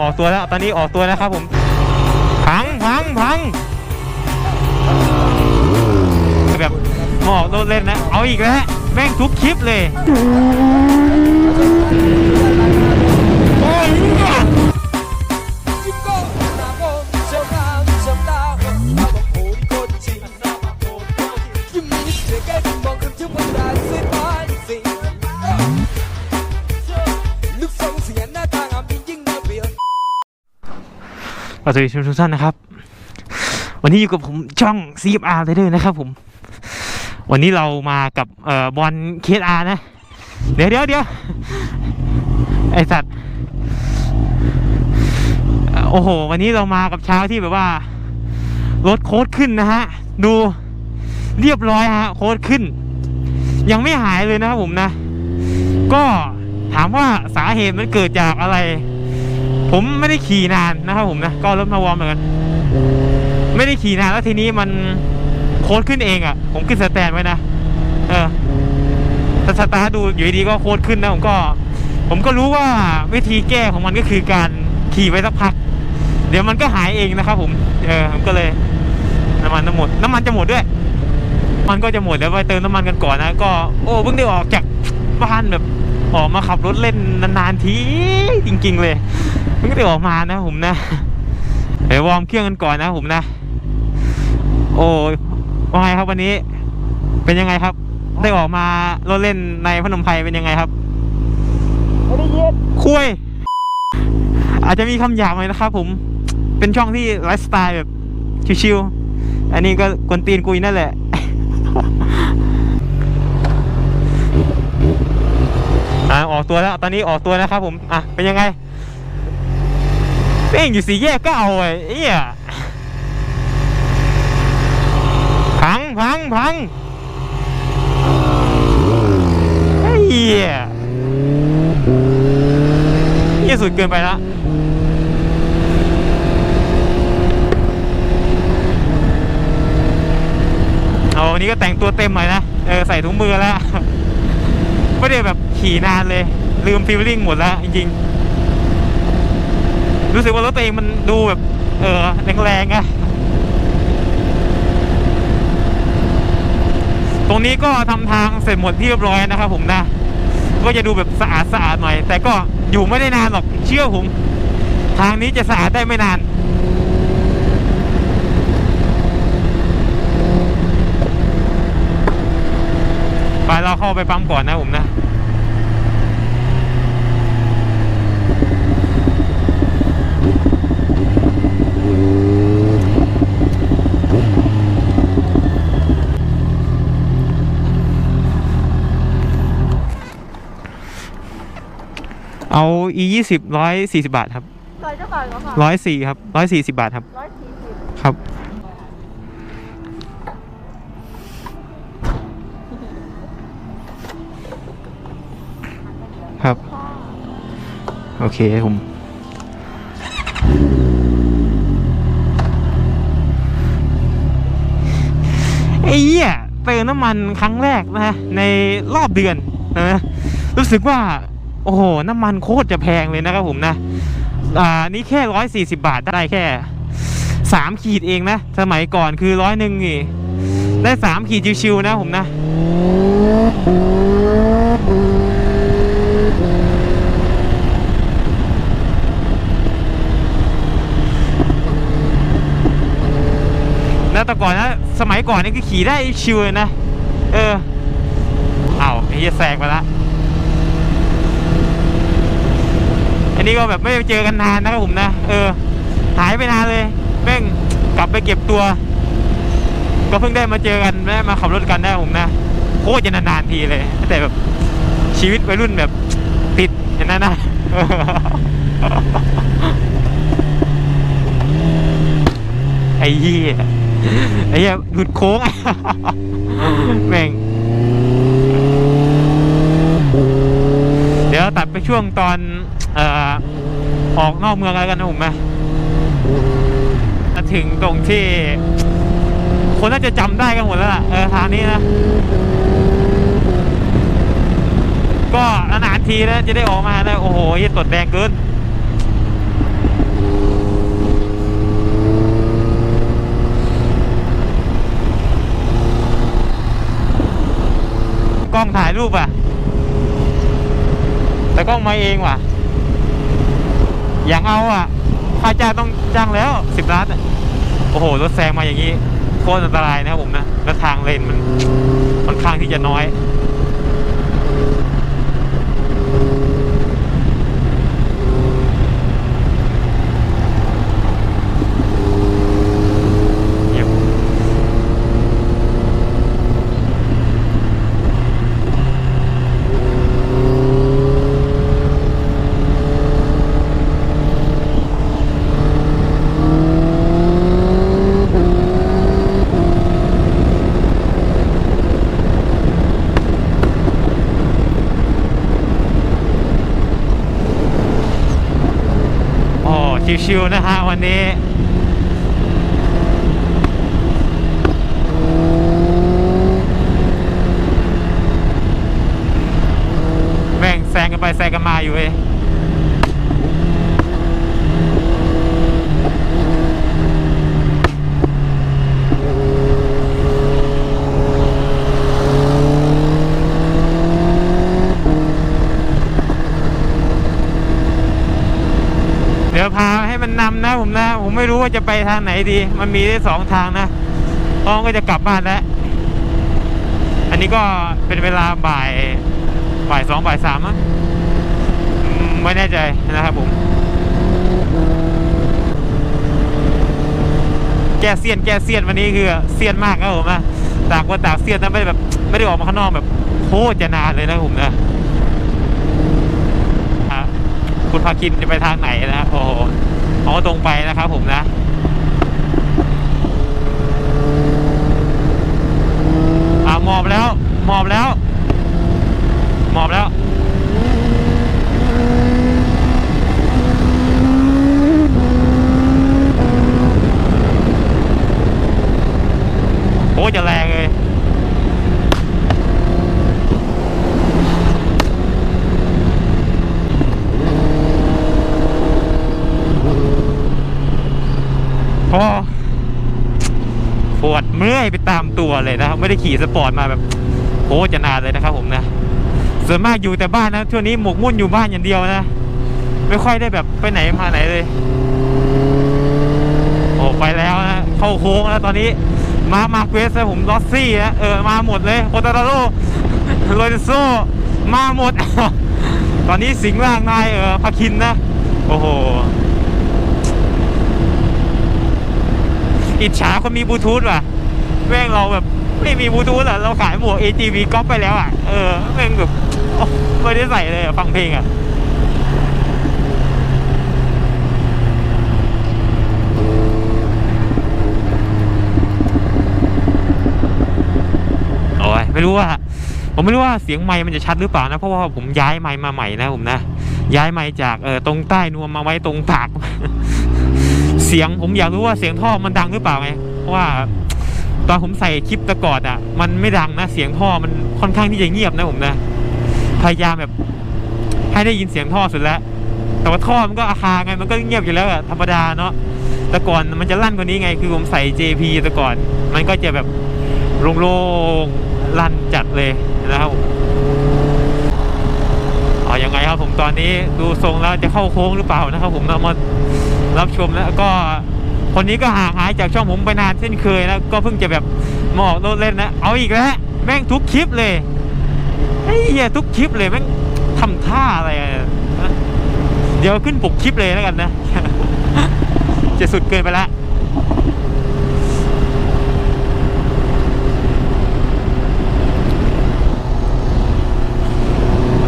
ออกตัวแล้ว ตอนนี้ออกตัวแล้วครับผม พังพังพังแบบหมอกโดนเล่นนะ เอาอีกแล้วแม่งทุกคลิปเลย โอ้ย สวัสดีทุกท่านนะครับ วันนี้อยู่กับผมช่อง CFR เลยด้วยนะครับผม วันนี้เรามากับเอ่อบอลเคสอาร์นะ เดี๋ยวเดี๋ยวเดี๋ยวไอสัตว์ โอ้โห วันนี้เรามากับเช้าที่แบบว่า รถโค้ดขึ้นนะฮะ ดูเรียบร้อยฮะ โค้ดขึ้น ยังไม่หายเลยนะครับผมนะ ก็ถามว่าสาเหตุมันเกิดจากอะไร ผมไม่ได้ขี่นานนะครับผมนะก็รถมาวอร์มเหมือนกัน ไม่ได้ขี่นานแล้วทีนี้มันโค้ดขึ้นเองอะ่ะ ผมขึ้นสแตนไว้นะเออถ้าสตาร์ดูอยู่ดีๆก็โค้ดขึ้นนะผมก็ ผมก็รู้ว่าวิธีแก้ของมันก็คือการขี่ไปสักพัก เดี๋ยวมันก็หายเองนะครับผมเออผมก็เลยน้ำมันจะหมด น้ำมันจะหมดด้วย มันก็จะหมดแล้วไปเติมน้ำมันกันก่อนนะ ก็โอ้เพิ่งได้ออกจากบ้านแบบออกมาขับรถเล่นนานๆทีจริง ๆ เลย เพิ่งได้ออกมานะผมนะเดี๋ยววอร์มเครื่องกันก่อนนะผมนะ โอ้ยว่าไงครับวันนี้ เป็นยังไงครับ ได้ออกมาเล่นในพนมไพรเป็นยังไงครับไม่ได้ยินคุยอาจจะมีคำหยาบหน่อยนะครับ ผม เป็นช่องที่ไลฟ์สไตล์แบบชิวๆอันนี้ก็กวนตีนกุยนั่นแหละอ่าออกตัวแล้ว ตอนนี้ออกตัวแล้วครับผม อะ เป็นยังไง เป้งอยู่สี่แยกก็เอาไอ้เอี้ยพังพังพังไอ้เหี้ยนี่สุดเกินไปละเอาวันนี้ก็แต่งตัวเต็มหน่อยนะ เออ ใส่ถุงมือแล้ว ไม่ได้แบบขี่นานเลย ลืมฟีลลิ่งหมดแล้วจริงๆ รู้สึกว่ารถตัวเองมันดูแบบ เออแรงๆอะตรงนี้ก็ทำทางเสร็จหมดที่เรียบร้อยนะครับผมนะ ก็จะดูแบบสะอาดสะอาดหน่อย แต่ก็อยู่ไม่ได้นานหรอกเชื่อผม ทางนี้จะสะอาดได้ไม่นานไปเราเข้าไปปั๊มก่อนนะผมนะ e ยี่สิบร้อยสี่สิบาทครับร้อยเท่าไหร่แล้วค่ะร้อยสี่ครับร้อยสี่สิบาทครับ ร้อยสี่สิบครับ ครับ โอเคผม ไอ้เหี้ยเติมน้ำมันครั้งแรกนะฮะในรอบเดือนนะ รู้สึกว่า โอ้โห น้ำมันโคตรจะแพงเลยนะครับผมนะ อ่า นี่แค่ร้อยสี่สิบาทได้แค่สามขีดเองนะ สมัยก่อนคือร้อยหนึ่งนี่ ได้สามขีดชิวๆนะผมนะแล้วแต่ก่อนนะ สมัยก่อนนี่คือขี่ได้ชิวเลยนะ เออ เอาไอ้เหี้ยแซงไปละ นี้ก็แบบไม่เจอกันนานนะครับผมนะ เออ หายไปนานเลยแม่งกลับไปเก็บตัว ก็เพิ่งได้มาเจอกันได้มาขับรถกันได้ผมนะโคตรจะนานๆทีเลย แต่แบบชีวิตวัยรุ่นแบบติดอย่างนั้นนะไอ้เหี้ยไอ้เหี้ยหลุดโค้งแม่ง ไปช่วงตอนเอ่อออกนอกเมืองอะไรกันนะผมไหมถึงตรงที่ คนน่าจะจำได้กันหมดแล้วล่ะเออทางนี้นะ ก็นานทีแล้วจะได้ออกมาได้โอ้โหยี่ตดแดงเกินกล้องถ่ายรูปอะ มาเองว่ะ อย่างเอาอะค่าจ้างต้องจ้างแล้วสิบล้านโอ้โหรถแซงมาอย่างนี้โคตรอันตรายนะครับผมนะแล้วทางเลนมันค่อนข้างที่จะน้อย เยี่ยมโอ้ ชิวๆนะฮะวันนี้แม่งแซงกันไปแซงกันมาอยู่เว้ยเดี๋ยวพาให้มันนำนะ ผมนะ ผมไม่รู้ว่าจะไปทางไหนดี มันมีได้สองทางนะพ้องก็จะกลับบ้านแล้ว อันนี้ก็เป็นเวลาบ่ายบ่ายสองบ่ายสามมั้งอืมไม่แน่ใจนะครับผมแกเซียนแกเซียนวันนี้คือเซียนมากครับผมนะต่างคนต่างเซียนนะไม่ได้แบบ ไม่ได้ออกมาข้างนอกแบบโคตรจะนานเลยนะผมนะคุณพาคินจะไปทางไหนนะโอ้ เอาตรงไปนะครับผมนะอ่าหมอบแล้วหมอบแล้วหมอบแล้ว โอ้จะแรงเลย โอ้ ปวดเมื่อยไปตามตัวเลยนะครับ ไม่ได้ขี่สปอร์ตมาแบบโอ้จะนานเลยนะครับผมนะส่วนมากอยู่แต่บ้านนะช่วงนี้หมกมุ่นอยู่บ้านอย่างเดียวนะ ไม่ค่อยได้แบบไปไหนมาไหนเลย โอ้ไปแล้วนะเข้าโค้งแล้วตอนนี้มามาเควสผมลอสซี่นะเออมาหมดเลยโอตาราโรโรยโซมาหมด ตอนนี้สิงห์ล่างนายเออพาคินนะ โอ้โห อิจฉาคนมีบลูทูธว่ะแม่งเราแบบไม่มีบลูทูธอะเราขายหมวก AGV ก๊อปไปแล้วอะเออแม่งแบบไม่ได้ใส่เลยฟังเพลงอะโอ้ยไม่รู้ว่าผมไม่รู้ว่าเสียงไมค์มันจะชัดหรือเปล่านะ เพราะว่าผมย้ายไมค์มาใหม่นะผมนะ ย้ายไมค์จากเออตรงใต้นวมมาไว้ตรงปาก เสียงผมอยากรู้ว่าเสียงท่อมันดังหรือเปล่าไงเพราะว่า ตอนผมใส่คลิปตะกอดอะ มันไม่ดังนะเสียงท่อมันค่อนข้างที่จะเงียบนะผมนะพยายามแบบ ให้ได้ยินเสียงท่อสุดแล้ว แต่ว่าท่อมันก็อาคาไงมันก็เงียบอยู่แล้วอะธรรมดาเนาะแต่ก่อนมันจะลั่นกว่านี้ไง คือผมใส่ JP แต่ก่อน มันก็จะแบบโล่งๆลั่นจัดเลยนะครับผมเอายังไงครับผมตอนนี้ดูทรงแล้วจะเข้าโค้งหรือเปล่านะครับผมเรามา รับชมแล้วก็คนนี้ก็ห่างหายจากช่องผมไปนานเช่นเคยแล้วก็เพิ่งจะแบบมาออกรถเล่นนะ เอาอีกแล้วแม่งทุกคลิปเลยไอ้เหี้ยทุกคลิปเลยแม่งทำท่าอะไรเดี๋ยวขึ้นปกคลิปเลยแล้วกันนะ จะสุดเกินไปละ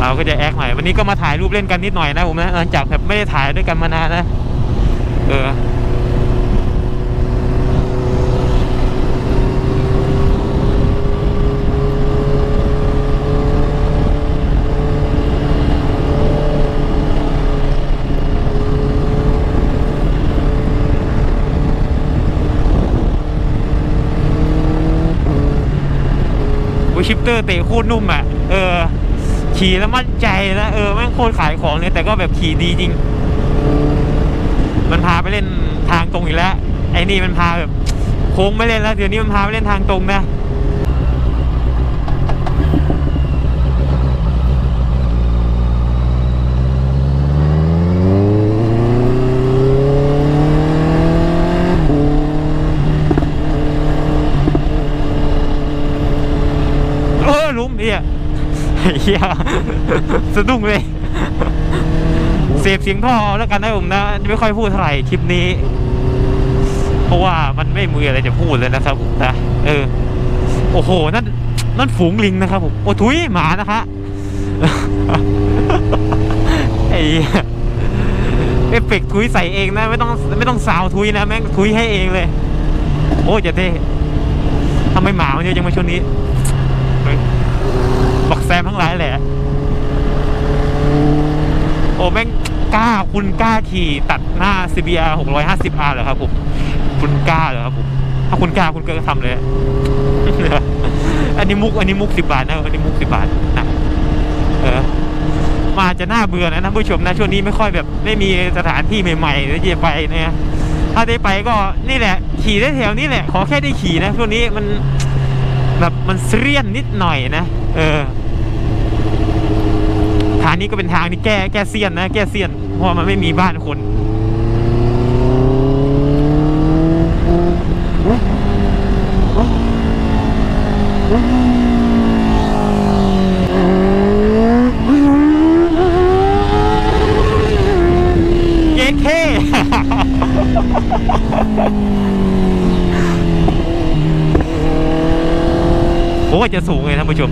เราก็จะแอคหน่อยวันนี้ก็มาถ่ายรูปเล่นกันนิดหน่อยนะผมนะหลังจากแบบไม่ได้ถ่ายด้วยกันมานานนะ เออชิปเตอร์เตะโคตรนุ่มอะ เออ ขี่แล้วมั่นใจนะ เออ แม่งโคตรขายของเลย แต่ก็แบบขี่ดีจริง มันพาไปเล่นทางตรงอีกแล้ว ไอ้นี่มันพาแบบโค้งไม่เล่นแล้ว เดี๋ยวนี้มันพาไปเล่นทางตรงนะเฮียสะดุ้งเลย เสพเสียงท่อแล้วกันนะผมนะ ไม่ค่อยพูดเท่าไหร่คลิปนี้ เพราะว่ามันไม่มีอะไรจะพูดเลยนะครับผมนะเออ โอ้โห นั่นนั่นฝูงลิงนะครับผมโอ้ทุยหมานะคะไอ้เอฟเฟกทุยใส่เองนะ ไม่ต้องไม่ต้องซาวทุยนะ แม่งทุยให้เองเลย โอ้จะเท่ทำไมหมามันเยอะจังมาช่วงนี้บอกแซมทั้งหลายแหละ โอ้แม่ง กล้าคุณกล้าขี่ตัดหน้า CBR 650R เหรอครับผม คุณกล้าเหรอครับผม ถ้าคุณกล้าคุณก็ทำเลย อันนี้มุก อันนี้มุกสิบาทนะ อันนี้มุกสิบาทนะ เออมาจะน่าเบื่อนะท่านผู้ชมนะช่วงนี้ไม่ค่อยแบบไม่มีสถานที่ใหม่ๆที่จะไปนี่ยถ้าได้ไปก็นี่แหละ ขี่ได้แถวนี้แหละ ขอแค่ได้ขี่นะช่วงนี้มันแบบมันเสี้ยนนิดหน่อยนะ เออทางนี้ก็เป็นทางที่แก้แก้เสี้ยนนะ แก้เสี้ยน เพราะมันไม่มีบ้านคนเย้เคโอ้จะสูงเลยท่านผู้ชม